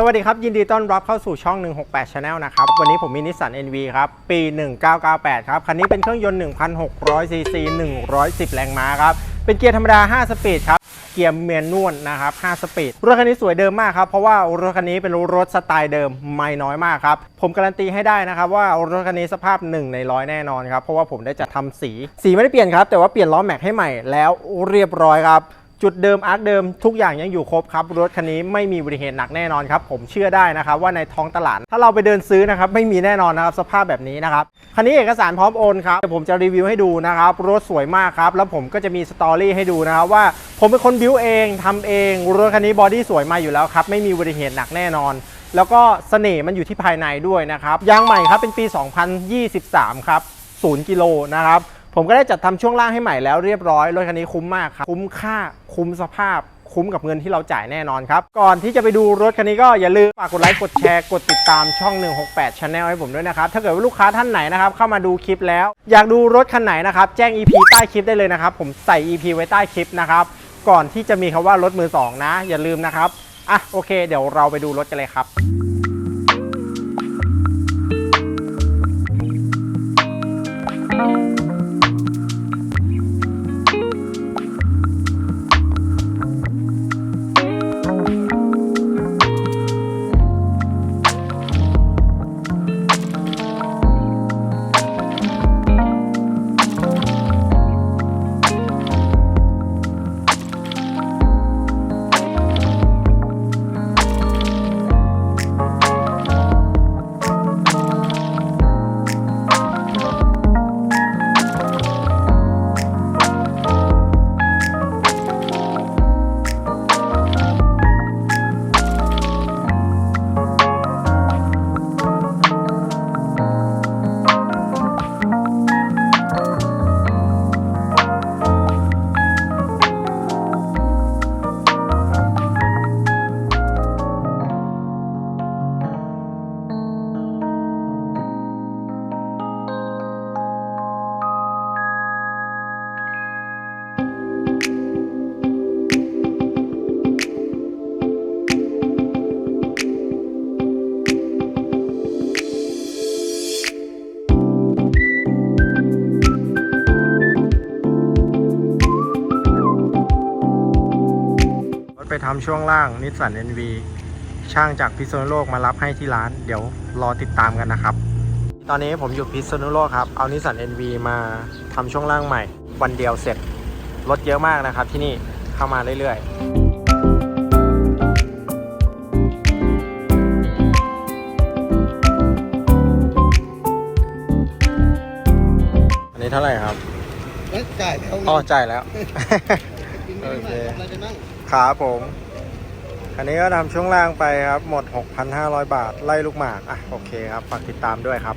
สวัสดีครับ ยินดีต้อนรับเข้าสู่ช่อง 168 Channel นะครับ วันนี้ผมมีนิสสัน NV ครับ ปี 1998 ครับ คันนี้เป็นเครื่องยนต์1,600 ซีซี 110 แรงม้าครับ เป็นเกียร์ธรรมดา 5 สปีดครับ เกียร์เมียนนวลนะครับ 5 สปีด รถคันนี้สวยเดิมมากครับ เพราะว่ารถคันนี้เป็นรถสไตล์เดิมไม่น้อยมากครับ ผมการันตีให้ได้นะครับว่ารถคันนี้สภาพ 1 ในร้อยแน่นอนครับ เพราะว่าผมได้จัดทำสี สีไม่ได้เปลี่ยนครับ แต่ว่าเปลี่ยนล้อแม็กให้ใหม่แล้วเรียบร้อยครับ จุดเดิมอาร์คเดิมทุกอย่างยังอยู่ครบครับ รถคันนี้ไม่มีอุบัติเหตุหนักแน่นอนครับ ผมเชื่อได้นะครับว่าในท้องตลาด ถ้าเราไปเดินซื้อนะครับ ไม่มีแน่นอนนะครับ สภาพแบบนี้นะครับ คันนี้เอกสารพร้อมโอนครับเดี๋ยวผมจะรีวิวให้ดูนะครับ รถสวยมากครับ แล้วผมก็จะมีสตอรี่ให้ดูนะครับว่าผมเป็นคนบิวเองทำเอง รถคันนี้บอดี้สวยมาอยู่แล้วครับไม่มีอุบัติเหตุหนักแน่นอนแล้วก็เสน่ห์มันอยู่ที่ภายในด้วยนะครับยางใหม่ครับเป็นปี 2023 ครับ 0 กิโลนะครับ ผมก็ได้จัดทำช่วงล่างให้ใหม่แล้วเรียบร้อยรถคันนี้คุ้มมากครับคุ้มค่าคุ้มสภาพคุ้มกับเงินที่เราจ่ายแน่นอนครับ ก่อนที่จะไปดูรถคันนี้ก็อย่าลืมฝากกดไลค์กดแชร์กดติดตามช่อง 168 Channel ให้ผมด้วยนะครับ ถ้าเกิดว่าลูกค้าท่านไหนนะครับ เข้ามาดูคลิปแล้ว อยากดูรถคันไหนนะครับ แจ้ง EP ใต้คลิปได้เลยนะครับ ผมใส่ EP ไว้ใต้คลิปนะครับ ก่อนที่จะมีคำว่ารถมือสองนะ อย่าลืมนะครับ อะโอเค เดี๋ยวเราไปดูรถกันเลยครับ ไปทำช่วงล่างนิสสัน NV ช่างจากพิษณุโลกมารับให้ที่ร้าน เดี๋ยวรอติดตามกันนะครับ ตอนนี้ผมอยู่พิษณุโลกครับ เอานิสสัน NV มาทำช่วงล่างใหม่ วันเดียวเสร็จ รถเยอะมากนะครับที่นี่เข้ามาเรื่อยๆอันนี้เท่าไหร่ครับเอ้ยจ่ายแล้วอ๋อจ่ายแล้วกินไม่ได้โอเค ขางครับผมอันนี้ก็ทำช่วงล่างไปครับ หมด 6,500 บาท ไล่ลูกหมาก อะ โอเคครับ ฝากติดตามด้วยครับ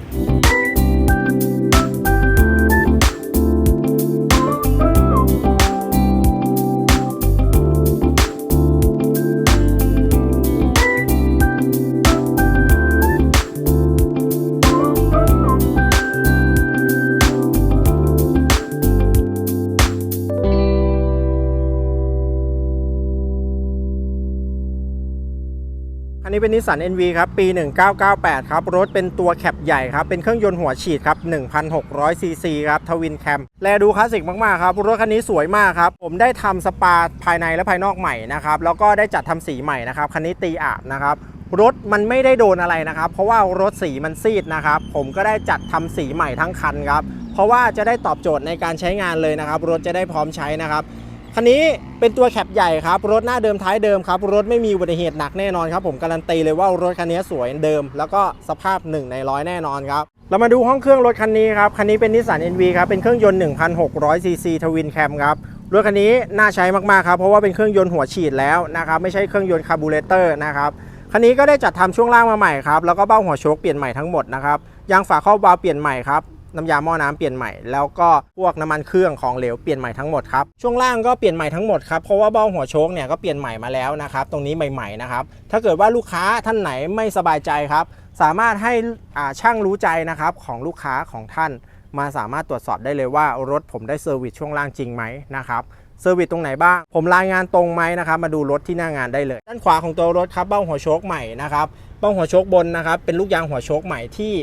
นี้เป็นนิสสัน NV ครับ ปี 1998 ครับ รถเป็นตัวแคปใหญ่ครับ เป็นเครื่องยนต์หัวฉีดครับ 1,600 ซีซีครับ ทวินแคม แลดูคลาสสิกมาก ๆ ครับ รถคันนี้สวยมากครับ ผมได้ทำสปาภายในและภายนอกใหม่นะครับ แล้วก็ได้จัดทำสีใหม่นะครับ คันนี้ตีอาบนะครับรถมันไม่ได้โดนอะไรนะครับ เพราะว่ารถสีมันซีดนะครับ ผมก็ได้จัดทำสีใหม่ทั้งคันครับ เพราะว่าจะได้ตอบโจทย์ในการใช้งานเลยนะครับ รถจะได้พร้อมใช้นะครับ คันนี้เป็นตัวแคปใหญ่ครับ รถหน้าเดิมท้ายเดิมครับ รถไม่มีอุบัติเหตุหนักแน่นอนครับผมการันตีเลยว่ารถคันนี้สวยเดิม แล้วก็สภาพ1ในร้อยแน่นอนครับเรามาดูห้องเครื่องรถคันนี้ครับ คันนี้เป็นนิสสัน NV ครับ เป็นเครื่องยนต์ 1,600 ซีซีทวินแคมครับรถคันนี้น่าใช้มากๆครับ เพราะว่าเป็นเครื่องยนต์หัวฉีดแล้วนะครับ ไม่ใช่เครื่องยนต์คาร์บูเรเตอร์นะครับคันนี้ก็ได้จัดทำช่วงล่างมาใหม่ครับ แล้วก็เบ้าหัวโชคเปลี่ยนใหม่ทั้งหมดนะครับ ยางฝาครอบวาล์วเปลี่ยนใหม่ครับ น้ำยาหม้อน้ำเปลี่ยนใหม่ แล้วก็พวกน้ำมันเครื่องของเหลวเปลี่ยนใหม่ทั้งหมดครับ ช่วงล่างก็เปลี่ยนใหม่ทั้งหมดครับเพราะว่าเบ้าหัวโชคเนี่ยก็เปลี่ยนใหม่มาแล้วนะครับ ตรงนี้ใหม่ๆนะครับ ถ้าเกิดว่าลูกค้าท่านไหนไม่สบายใจครับ สามารถให้ช่างรู้ใจนะครับของลูกค้าของท่าน มาสามารถตรวจสอบได้เลยว่ารถผมได้เซอร์วิสช่วงล่างจริงไหมนะครับเซอร์วิสตรงไหนบ้าง ผมรายงานตรงไหมนะครับ มาดูรถที่หน้างานได้เลย ด้านขวาของตัวรถครับ เบ้าหัวโชคใหม่นะครับ เบ้าหัวโชคบนนะครับ เป็นลูกยางหัวโชคใหม่ที่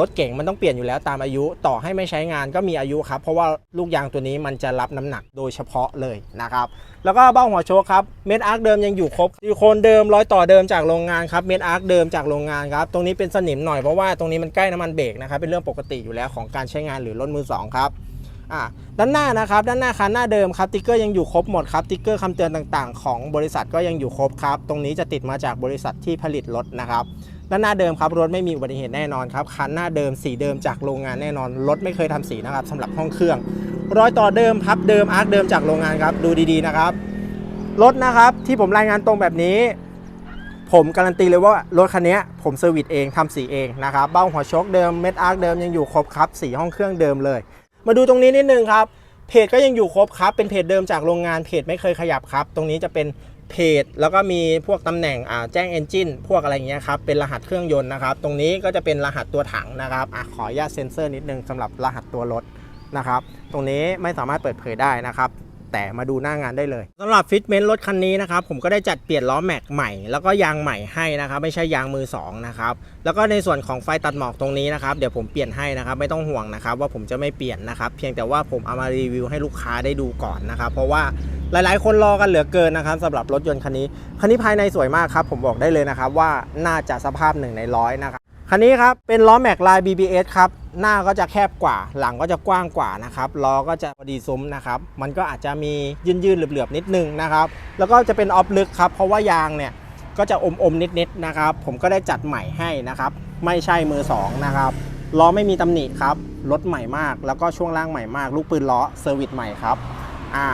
รถเก่งมันต้องเปลี่ยนอยู่แล้วตามอายุต่อให้ไม่ใช้งานก็มีอายุครับ เพราะว่าลูกยางตัวนี้มันจะรับน้ำหนักโดยเฉพาะเลยนะครับ แล้วก็เบ้าหัวโชคครับเม็ดอาร์คเดิมยังอยู่ครบซิลิโคนเดิมร้อยต่อเดิมจากโรงงานครับเม็ดอาร์คเดิมจากโรงงานครับตรงนี้เป็นสนิมหน่อยเพราะว่าตรงนี้มันใกล้น้ำมันเบรกนะครับเป็นเรื่องปกติอยู่แล้วของการใช้งานหรือรถมือสองครับด้านหน้านะครับด้านหน้าคันหน้าเดิมครับติ๊กเกอร์ยังอยู่ครบหมดครับติ๊กเกอร์คำเตือนต่างๆ ของบริษัทก็ยังอยู่ครบครับ ตรงนี้จะติดมาจากบริษัทที่ผลิตรถนะครับ ด้านหน้าเดิมครับรถไม่มีอุบัติเหตุแน่นอนครับคันหน้าเดิมสีเดิมจากโรงงานแน่นอนรถไม่เคยทำสีนะครับสำหรับห้องเครื่อง รอยต่อเดิมพับเดิมอาร์คเดิมจากโรงงานครับดูดีๆนะครับรถนะครับที่ผมรายงานตรงแบบนี้ ผมการันตีเลยว่ารถคันนี้ผมเซอร์วิสเองทำสีเองนะครับเบ้าหัวชคเดิมเม็ดอาร์คเดิมยังอยู่ครบครับสีห้องเครื่องเดิมเลย มาดูตรงนี้นิดนึงครับเพจก็ยังอยู่ครบครับเป็นเพจเดิมจากโรงงานเพจไม่เคยขยับครับ ตรงนี้จะเป็น เพจแล้วก็มีพวกตำแหน่งแจ้งเอนจินพวกอะไรเงี้ยครับเป็นรหัสเครื่องยนต์นะครับ ตรงนี้ก็จะเป็นรหัสตัวถังนะครับอขออนุญาตเซ็นเซอร์นิดนึงสำหรับรหัสตัวรถนะครับ ตรงนี้ไม่สามารถเปิดเผยได้นะครับ แต่มาดูหน้างานได้เลยสำหรับฟิตเมนต์รถคันนี้นะครับผมก็ได้จัดเปลี่ยนล้อแม็กใหม่ แล้วก็ยางใหม่ให้นะครับไม่ใช่ยางมือสองนะครับแล้วก็ในส่วนของไฟตัดหมอกตรงนี้นะครับเดี๋ยวผมเปลี่ยนให้นะครับไม่ต้องห่วงนะครับว่าผมจะไม่เปลี่ยนนะครับเพียงแต่ว่าผมเอามารีวิวให้ลูกค้าได้ดูก่อนนะครับเพราะว่าหลายๆ คนรอกันเหลือเกินนะครับสำหรับรถยนต์คันนี้คันนี้ภายในสวยมากครับผมบอกได้เลยนะครับว่าน่าจะสภาพหนึ่งในร้อยนะครับ คันนี้ครับเป็นล้อแม็กลาย BBS ครับหน้าก็จะแคบกว่า หลังก็จะกว้างกว่านะครับล้อก็จะพอดีซุ้มนะครับมันก็อาจจะมียืนๆเหลือบๆนิดนึงนะครับแล้วก็จะเป็นออฟลึกครับเพราะว่ายางเนี่ยก็จะอมๆนิดๆนะครับผมก็ได้จัดใหม่ให้นะครับไม่ใช่มือสองนะครับล้อไม่มีตำหนิครับรถใหม่มาก แล้วก็ช่วงล่างใหม่มาก ลูกปืนล้อเซอร์วิสใหม่ครับอ่า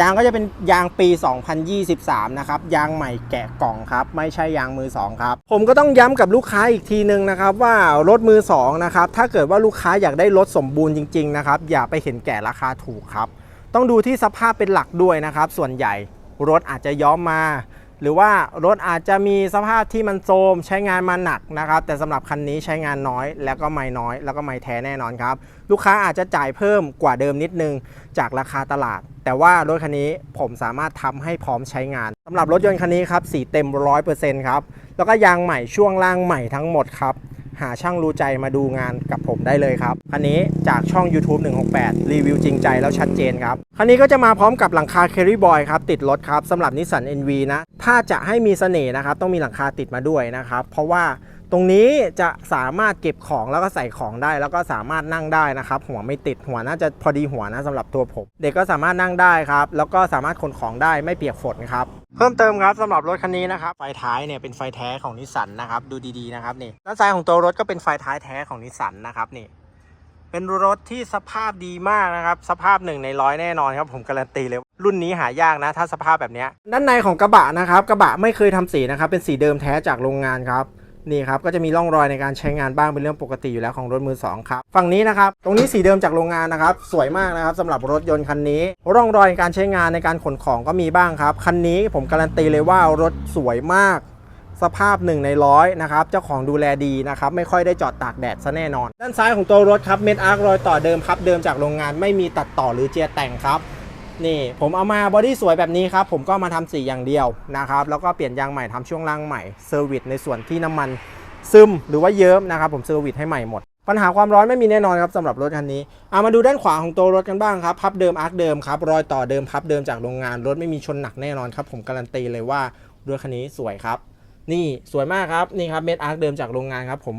ยางก็จะเป็นยางปี 2023 นะครับ ยางใหม่แกะกล่องครับ ไม่ใช่ยางมือ 2 ครับ ผมก็ต้องย้ำกับลูกค้าอีกทีนึงนะครับ ว่ารถมือ 2 นะครับ ถ้าเกิดว่าลูกค้าอยากได้รถสมบูรณ์จริง ๆ นะครับ อย่าไปเห็นแก่ราคาถูกครับ ต้องดูที่สภาพเป็นหลักด้วยนะครับ ส่วนใหญ่รถอาจจะย้อมมา หรือว่ารถอาจจะมีสภาพที่มันโทรมใช้งานมาหนักนะครับ แต่สำหรับคันนี้ใช้งานน้อยแล้วก็ไม่น้อย แล้วก็ไม่แท้แน่นอนครับ ลูกค้าอาจจะจ่ายเพิ่มกว่าเดิมนิดนึงจากราคาตลาด แต่ว่ารถคันนี้ผมสามารถทำให้พร้อมใช้งานสำหรับรถยนต์คันนี้ครับสีเต็ม 100%ครับแล้วก็ยางใหม่ช่วงล่างใหม่ทั้งหมดครับ หาช่างรู้ใจมาดูงานกับผมได้เลยครับ คันนี้จากช่อง YouTube 168 รีวิวจริงใจแล้วชัดเจนครับ คันนี้ก็จะมาพร้อมกับหลังคาเครี่บอยครับ ติดรถครับสำหรับนิสสัน NV นะ ถ้าจะให้มีเสน่ห์นะครับ ต้องมีหลังคาติดมาด้วยนะครับ เพราะว่า ตรงนี้จะสามารถเก็บของแล้วก็ใส่ของได้ แล้วก็สามารถนั่งได้นะครับ หัวไม่ติดหัวน่าจะพอดีหัวนะสำหรับตัวผม เด็กก็สามารถนั่งได้ครับ แล้วก็สามารถขนของได้ไม่เปียกฝนครับเพิ่มเติมครับสำหรับรถคันนี้นะครับไฟท้ายเนี่ยเป็นไฟแท้ของนิสสันนะครับดูดีๆนะครับนี่ด้านซ้ายของตัวรถก็เป็นไฟท้ายแท้ของนิสสันนะครับนี่เป็นรถที่สภาพดีมากนะครับ สภาพหนึ่งในร้อยแน่นอนครับผมการันตีเลย รุ่นนี้หายากนะ ถ้าสภาพแบบนี้ด้านในของกระบะนะครับ กระบะไม่เคยทำสีนะครับ เป็นสีเดิมแท้จากโรงงานครับ นี่ครับก็จะมีร่องรอยในการใช้งานบ้างเป็นเรื่องปกติอยู่แล้วของรถมือสองครับฝั่งนี้นะครับตรงนี้สีเดิมจากโรงงานนะครับสวยมากนะครับสำหรับรถยนต์คันนี้ ร่องรอยในการใช้งานในการขนของก็มีบ้างครับคันนี้ผมการันตีเลยว่ารถสวยมากสภาพหนึ่งในร้อยนะครับเจ้าของดูแลดีนะครับไม่ค่อยได้จอดตากแดดซะแน่นอน ด้านซ้ายของตัวรถครับเม็ดอาร์ครอยต่อเดิมครับเดิมจากโรงงานไม่มีตัดต่อหรือเจียแต่งครับ นี่ผมเอามาบอดี้สวยแบบนี้ครับ ผมก็มาทำสีอย่างเดียวนะครับ แล้วก็เปลี่ยนยางใหม่ทำช่วงล่างใหม่เซอร์วิสในส่วนที่น้ำมันซึมหรือว่าเยิ้มนะครับ ผมเซอร์วิสให้ใหม่หมด ปัญหาความร้อนไม่มีแน่นอนครับสำหรับรถคันนี้เอามาดูด้านขวาของตัวรถกันบ้างครับพับเดิมอาร์คเดิมครับรอยต่อเดิมพับเดิมจากโรงงานรถไม่มีชนหนักแน่นอนครับผมการันตีเลยว่ารถคันนี้สวยครับ นี่สวยมากครับนี่ครับเม็ดอาร์คเดิมจากโรงงานครับผม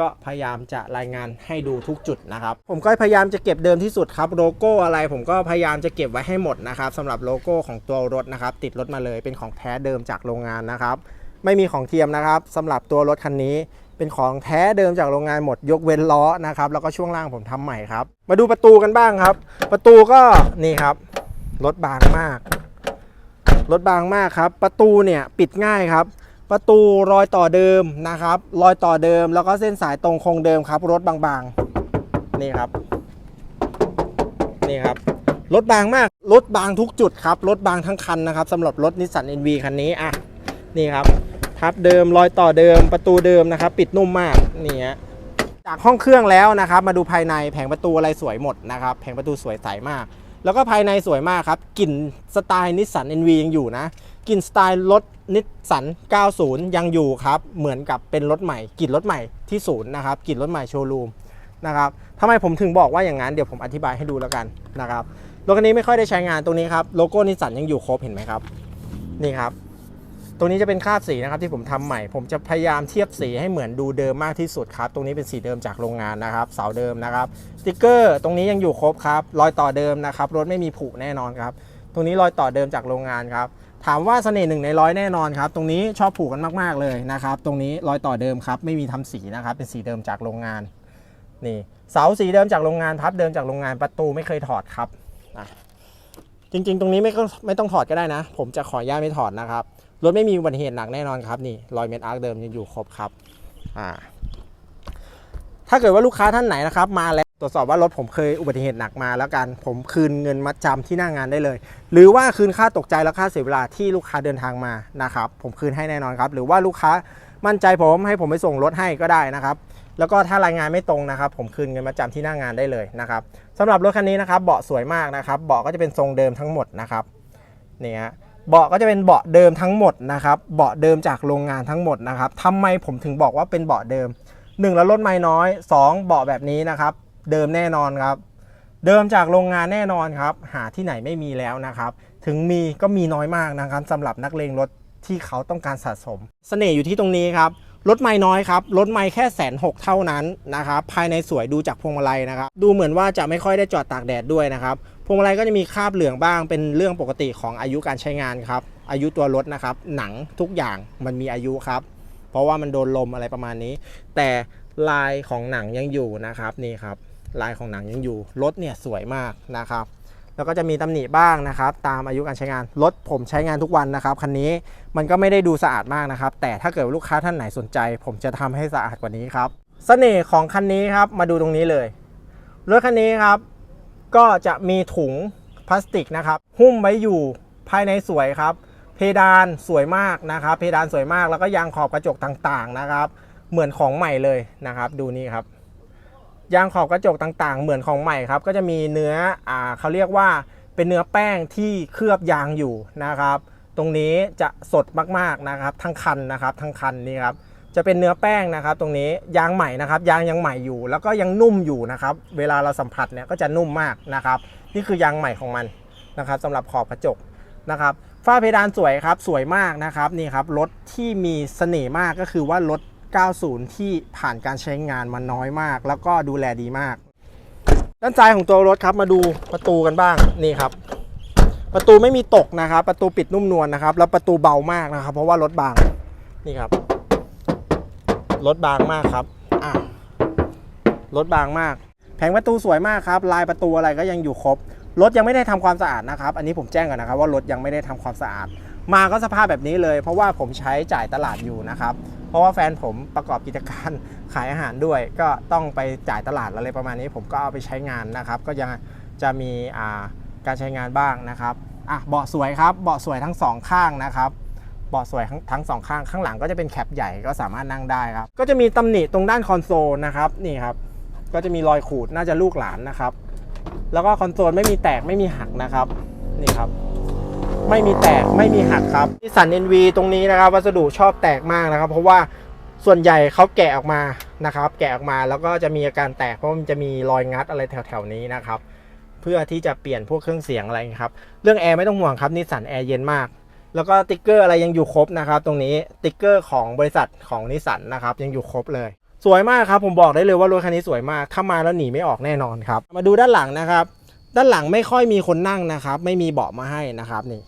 ก็พยายามจะรายงานให้ดูทุกจุดนะครับ ผมก็พยายามจะเก็บเดิมที่สุดครับโลโก้อะไรผมก็พยายามจะเก็บไว้ให้หมดนะครับสำหรับโลโก้ของตัวรถนะครับ ติดรถมาเลยเป็นของแท้เดิมจากโรงงานนะครับ ไม่มีของเทียมนะครับสำหรับตัวรถคันนี้เป็นของแท้เดิมจากโรงงานหมดยกเว้นล้อนะครับแล้วก็ช่วงล่างผมทำใหม่ครับ มาดูประตูกันบ้างครับ ประตูก็นี่ครับรถบางมากรถบางมากครับ ประตูเนี่ยปิดง่ายครับ ประตูรอยต่อเดิมนะครับ รอยต่อเดิมแล้วก็เส้นสายตรงคงเดิมครับ รถบางๆ นี่ครับ นี่ครับ รถบางมาก รถบางทุกจุดครับ รถบางทั้งคันนะครับสำหรับรถนิสสัน NV คันนี้อะนี่ครับ ทับเดิมรอยต่อเดิมประตูเดิมนะครับ ปิดนุ่มมากนี่ฮะจากห้องเครื่องแล้วนะครับ มาดูภายในแผงประตูอะไรสวยหมดนะครับ แผงประตูสวยใสมาก แล้วก็ภายในสวยมากครับกลิ่นสไตล์นิสสัน NV ยังอยู่นะกลิ่นสไตล์รถ นิสสัน 90 ยังอยู่ครับ เหมือนกับเป็นรถใหม่กลิ่นรถใหม่ที่ศูนย์นะครับกลิ่นรถใหม่โชว์รูมนะครับทำไมผมถึงบอกว่าอย่างนั้นเดี๋ยวผมอธิบายให้ดูแล้วกันนะครับรถคันนี้ไม่ค่อยได้ใช้งานตรงนี้ครับโลโก้นิสสันยังอยู่ครบเห็นไหมครับ นี่ครับ ตรงนี้จะเป็นคราบสีนะครับที่ผมทำใหม่ ผมจะพยายามเทียบสีให้เหมือนดูเดิมมากที่สุดครับ ตรงนี้เป็นสีเดิมจากโรงงานนะครับ เสาเดิมนะครับสติกเกอร์ตรงนี้ยังอยู่ครบครับรอยต่อเดิมนะครับรถไม่มีผุแน่นอนครับ ตรงนี้รอยต่อเดิมจากโรงงานครับ ถามว่าเสน่ห์หนึ่งในร้อยแน่นอนครับ ตรงนี้ชอบผูกกันมาก ๆ เลยนะครับ ตรงนี้รอยต่อเดิมครับ ไม่มีทำสีนะครับ เป็นสีเดิมจากโรงงาน นี่เสาสีเดิมจากโรงงานพับเดิมจากโรงงานประตูไม่เคยถอดครับจริง ๆ ตรงนี้ไม่ไม่ต้องถอดก็ได้นะ ผมจะขออนุญาตไม่ถอดนะครับรถไม่มีอุบัติเหตุหนักแน่นอนครับนี่รอยเม็ดอาร์คเดิมยังอยู่ครบครับอ่าถ้าเกิดว่าลูกค้าท่านไหนนะครับมาแล้ว ตรวจสอบว่ารถผมเคยอุบัติเหตุหนักมาแล้วกัน ผมคืนเงินมัดจำที่หน้างานได้เลย หรือว่าคืนค่าตกใจและค่าเสียเวลาที่ลูกค้าเดินทางมานะครับผมคืนให้แน่นอนครับ หรือว่าลูกค้ามั่นใจผมให้ผมไปส่งรถให้ก็ได้นะครับ แล้วก็ถ้ารายงานไม่ตรงนะครับ ผมคืนเงินมัดจำที่หน้างานได้เลยนะครับสำหรับรถคันนี้นะครับ เบาะสวยมากนะครับเบาะก็จะเป็นทรงเดิมทั้งหมดนะครับนี่ฮะเบาะก็จะเป็นเบาะเดิมทั้งหมดนะครับเบาะเดิมจากโรงงานทั้งหมดนะครับทำไมผมถึงบอกว่าเป็นเบาะเดิม 1 แล้วลดไม่น้อย 2 เบาะแบบนี้นะครับ เดิมแน่นอนครับ เดิมจากโรงงานแน่นอนครับ หาที่ไหนไม่มีแล้วนะครับ ถึงมีก็มีน้อยมากนะครับสำหรับนักเลงรถที่เขาต้องการสะสม เสน่ห์อยู่ที่ตรงนี้ครับรถไม่น้อยครับรถไม่แค่แสนหกเท่านั้นนะครับภายในสวยดูจากพวงมาลัยนะครับดูเหมือนว่าจะไม่ค่อยได้จอดตากแดดด้วยนะครับพวงมาลัยก็จะมีคราบเหลืองบ้างเป็นเรื่องปกติของอายุการใช้งานครับอายุตัวรถนะครับหนังทุกอย่างมันมีอายุครับ เพราะว่ามันโดนลมอะไรประมาณนี้ แต่ลายของหนังยังอยู่นะครับนี่ครับ ลายของหนังยังอยู่ รถเนี่ยสวยมากนะครับ แล้วก็จะมีตำหนิบ้างนะครับ ตามอายุการใช้งาน รถผมใช้งานทุกวันนะครับ คันนี้มันก็ไม่ได้ดูสะอาดมากนะครับ แต่ถ้าเกิดลูกค้าท่านไหนสนใจ ผมจะทำให้สะอาดกว่านี้ครับเสน่ห์ของคันนี้ครับ มาดูตรงนี้เลย รถคันนี้ครับ ก็จะมีถุงพลาสติกนะครับ หุ้มไว้อยู่ภายในสวยครับ เพดานสวยมากนะครับ เพดานสวยมาก แล้วก็ยางขอบกระจกต่างๆนะครับ เหมือนของใหม่เลยนะครับ ดูนี่ครับ ยางขอบกระจกต่างๆ เหมือนของใหม่ครับ ก็จะมีเนื้ออเขาเรียกว่าเป็นเนื้อแป้งที่เคลือบยางอยู่นะครับ ตรงนี้จะสดมากๆนะครับ ทั้งคันนะครับ ทั้งคันนี่ครับ จะเป็นเนื้อแป้งนะครับ ตรงนี้ยางใหม่นะครับ ยางยังใหม่อยู่ แล้วก็ยังนุ่มอยู่นะครับ เวลาเราสัมผัสเนี่ยก็จะนุ่มมากนะครับ นี่คือยางใหม่ของมันนะครับสำหรับขอบกระจกนะครับฝ้าเพดานสวยครับ สวยมากนะครับนี่ครับรถที่มีเสน่ห์มากก็คือว่ารถ 90 ที่ผ่านการใช้งานมาน้อยมาก แล้วก็ดูแลดีมาก ด้านซ้ายของตัวรถครับมาดูประตูกันบ้างนี่ครับ ประตูไม่มีตกนะครับ ประตูปิดนุ่มนวลนะครับ แล้วประตูเบามากนะครับ เพราะว่ารถบางนี่ครับรถบางมากครับอะรถบางมาก แผงประตูสวยมากครับ ลายประตูอะไรก็ยังอยู่ครบรถยังไม่ได้ทำความสะอาดนะครับ อันนี้ผมแจ้งก่อนนะครับว่ารถยังไม่ได้ทำความสะอาด มาก็สภาพแบบนี้เลย เพราะว่าผมใช้จ่ายตลาดอยู่นะครับ เพราะว่าแฟนผมประกอบกิจการขายอาหารด้วย ก็ต้องไปจ่ายตลาดอะไรประมาณนี้ ผมก็เอาไปใช้งานนะครับ ก็ยังจะมีาการใช้งานบ้างนะครับอะเบาะสวยครับเบาะสวยทั้งสองข้างนะครับเบาะสวยทั้งทั้งสองข้างข้างหลังก็จะเป็นแคปใหญ่ก็สามารถนั่งได้ครับ ก็จะมีตำหนิตรงด้านคอนโซลนะครับนี่ครับ ก็จะมีรอยขูดน่าจะลูกหลานนะครับ แล้วก็คอนโซลไม่มีแตกไม่มีหักนะครับ นี่ครับ ไม่มีแตกไม่มีหักครับที่สัน NV ตรงนี้นะครับวัสดุชอบแตกมากนะครับ เพราะว่าส่วนใหญ่เขาแกะออกมานะครับ แกะออกมาแล้วก็จะมีอาการแตกเพราะมันจะมีรอยงัดอะไรแถวๆนี้นะครับ เพื่อที่จะเปลี่ยนพวกเครื่องเสียงอะไรครับ เรื่องแอร์ไม่ต้องห่วงครับนิสสันแอร์เย็นมาก แล้วก็ติ๊กเกอร์อะไรยังอยู่ครบนะครับตรงนี้ติ๊กเกอร์ของบริษัทของนิสสันนะครับยังอยู่ครบเลย สวยมากครับผมบอกได้เลยว่ารถคันนี้สวยมากถ้ามาแล้วหนีไม่ออกแน่นอนครับมาดูด้านหลังนะครับ ด้านหลังไม่ค่อยมีคนนั่งนะครับ ไม่มีเบาะมาให้นะครับนี่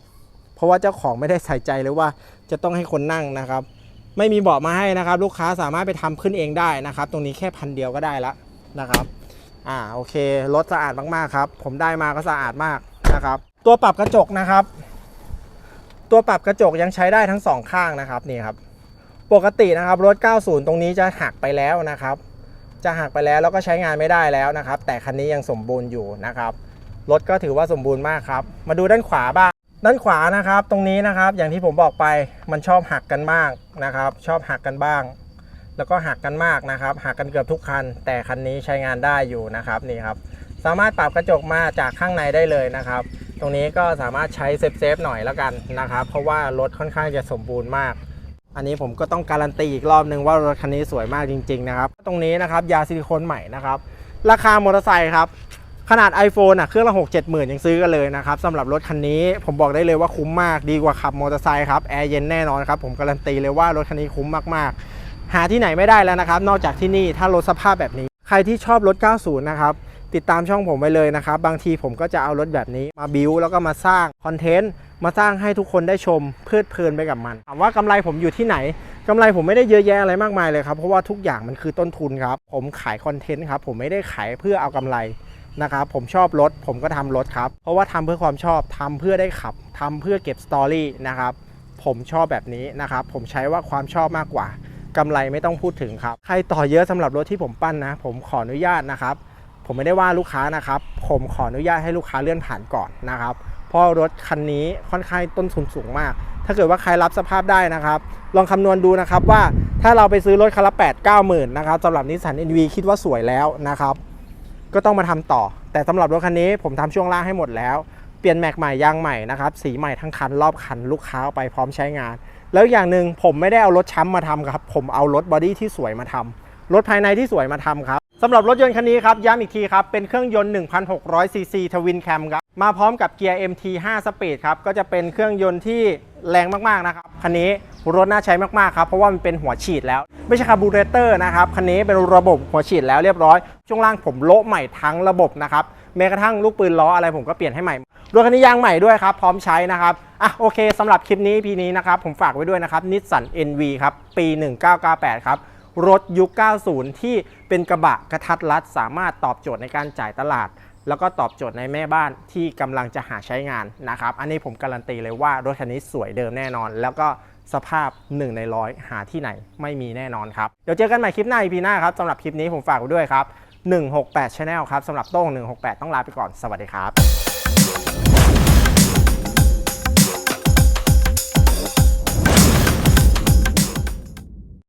เพราะว่าเจ้าของไม่ได้ใส่ใจเลยว่าจะต้องให้คนนั่งนะครับ ไม่มีเบาะมาให้นะครับ ลูกค้าสามารถไปทำขึ้นเองได้นะครับ ตรงนี้แค่พันเดียวก็ได้แล้วนะครับอ่าโอเครถสะอาดมากๆครับ ผมได้มาก็สะอาดมากนะครับ ตัวปรับกระจกนะครับ ตัวปรับกระจกยังใช้ได้ทั้งสองข้างนะครับนี่ครับปกตินะครับรถ 90 ตรงนี้จะหักไปแล้วนะครับ จะหักไปแล้วแล้วก็ใช้งานไม่ได้แล้วนะครับ แต่คันนี้ยังสมบูรณ์อยู่นะครับรถก็ถือว่าสมบูรณ์มากครับ มาดูด้านขวาบ้าง ด้านขวานะครับตรงนี้นะครับอย่างที่ผมบอกไปมันชอบหักกันมากนะครับ ชอบหักกันบ้าง แล้วก็หักกันมากนะครับหักกันเกือบทุกคัน แต่คันนี้ใช้งานได้อยู่นะครับนี่ครับสามารถปรับกระจกมาจากข้างในได้เลยนะครับ ตรงนี้ก็สามารถใช้เซฟเซฟๆหน่อยแล้วกันนะครับ เพราะว่ารถค่อนข้างจะสมบูรณ์มาก อันนี้ผมก็ต้องการันตีอีกรอบนึงว่ารถคันนี้สวยมากจริง ๆ นะครับ ตรงนี้นะครับยาซิลิโคนใหม่นะครับ ราคามอเตอร์ไซค์ครับ ขนาด iPhone อะเครื่องละ6 7หมื่นยังซื้อกันเลยนะครับสำหรับรถคันนี้ผมบอกได้เลยว่าคุ้มมากดีกว่าขับมอเตอร์ไซค์ครับแอร์เย็นแน่นอนครับผมการันตีเลยว่ารถคันนี้คุ้มมากๆ หาที่ไหนไม่ได้แล้วนะครับนอกจากที่นี่ถ้ารถสภาพแบบนี้ ใครที่ชอบรถ 90 นะครับติดตามช่องผมไว้เลยนะครับ บางทีผมก็จะเอารถแบบนี้มาบิวแล้วก็มาสร้างคอนเทนต์มาสร้างให้ทุกคนได้ชมเพลิดเพลินไปกับมันถามว่ากำไรผมอยู่ที่ไหนกำไรผมไม่ได้เยอะแยะอะไรมากมายเลยครับ เพราะว่าทุกอย่างมันคือต้นทุนครับ ผมขายคอนเทนต์ครับ ผมไม่ได้ขายเพื่อเอากำไร นะครับผมชอบรถผมก็ทำรถครับ เพราะว่าทำเพื่อความชอบทำเพื่อได้ขับทำเพื่อเก็บสตอรี่นะครับผมชอบแบบนี้นะครับผมใช้ว่าความชอบมากกว่ากำไรไม่ต้องพูดถึงครับ ใครต่อเยอะสำหรับรถที่ผมปั้นนะ ผมขออนุญาตนะครับ ผมไม่ได้ว่าลูกค้านะครับ ผมขออนุญาตให้ลูกค้าเลื่อนผ่านก่อนนะครับเพราะรถคันนี้ค่อนข้างต้นทุนสูงมาก ถ้าเกิดว่าใครรับสภาพได้นะครับ ลองคำนวณดูนะครับว่าถ้าเราไปซื้อรถคันละ8 9 0 0 0 0นะครับสำหรับนิสสัน NV คิดว่าสวยแล้วนะครับ ก็ต้องมาทำต่อ แต่สำหรับรถคันนี้ผมทำช่วงล่างให้หมดแล้ว เปลี่ยนแม็กใหม่ยางใหม่นะครับสีใหม่ทั้งคันรอบคันลูกค้าเอาไปพร้อมใช้งาน แล้วอย่างหนึ่งผมไม่ได้เอารถช้ำมาทำครับ ผมเอารถบอดี้ที่สวยมาทำรถภายในที่สวยมาทำครับ สำหรับรถยนต์คันนี้ครับย้ำอีกทีครับ เป็นเครื่องยนต์ 1,600 ซีซีทวินแคมครับ มาพร้อมกับเกียร์ MT 5 Speed ครับ ก็จะเป็นเครื่องยนต์ที่แรงมากๆนะครับ คันนี้รถน่าใช้มากๆครับ เพราะว่ามันเป็นหัวฉีดแล้ว ไม่ใช่คาร์บูเรเตอร์นะครับ คันนี้เป็นระบบหัวฉีดแล้วเรียบร้อย ช่วงล่างผมโละใหม่ทั้งระบบนะครับ แม้กระทั่งลูกปืนล้ออะไรผมก็เปลี่ยนให้ใหม่ รถคันนี้ยางใหม่ด้วยครับ พร้อมใช้นะครับ อะโอเคสำหรับคลิปนี้พีนี้นะครับผมฝากไว้ด้วยนะครับนิสสัน NV ครับปี 1998 ครับ รถยุค 90 ที่เป็นกระบะกระทัดรัด สามารถตอบโจทย์ในการจ่ายตลาด แล้วก็ตอบโจทย์ในแม่บ้านที่กำลังจะหาใช้งานนะครับ อันนี้ผมการันตีเลยว่ารถคันนี้สวยเดิมแน่นอน แล้วก็สภาพ 1 ในร้อยหาที่ไหนไม่มีแน่นอนครับ เดี๋ยวเจอกันใหม่คลิปหน้า EP หน้าครับสำหรับคลิปนี้ผมฝากไว้ด้วยครับ 168 Channel ครับสำหรับโต้ง168 ต้องลาไปก่อนสวัสดีครับ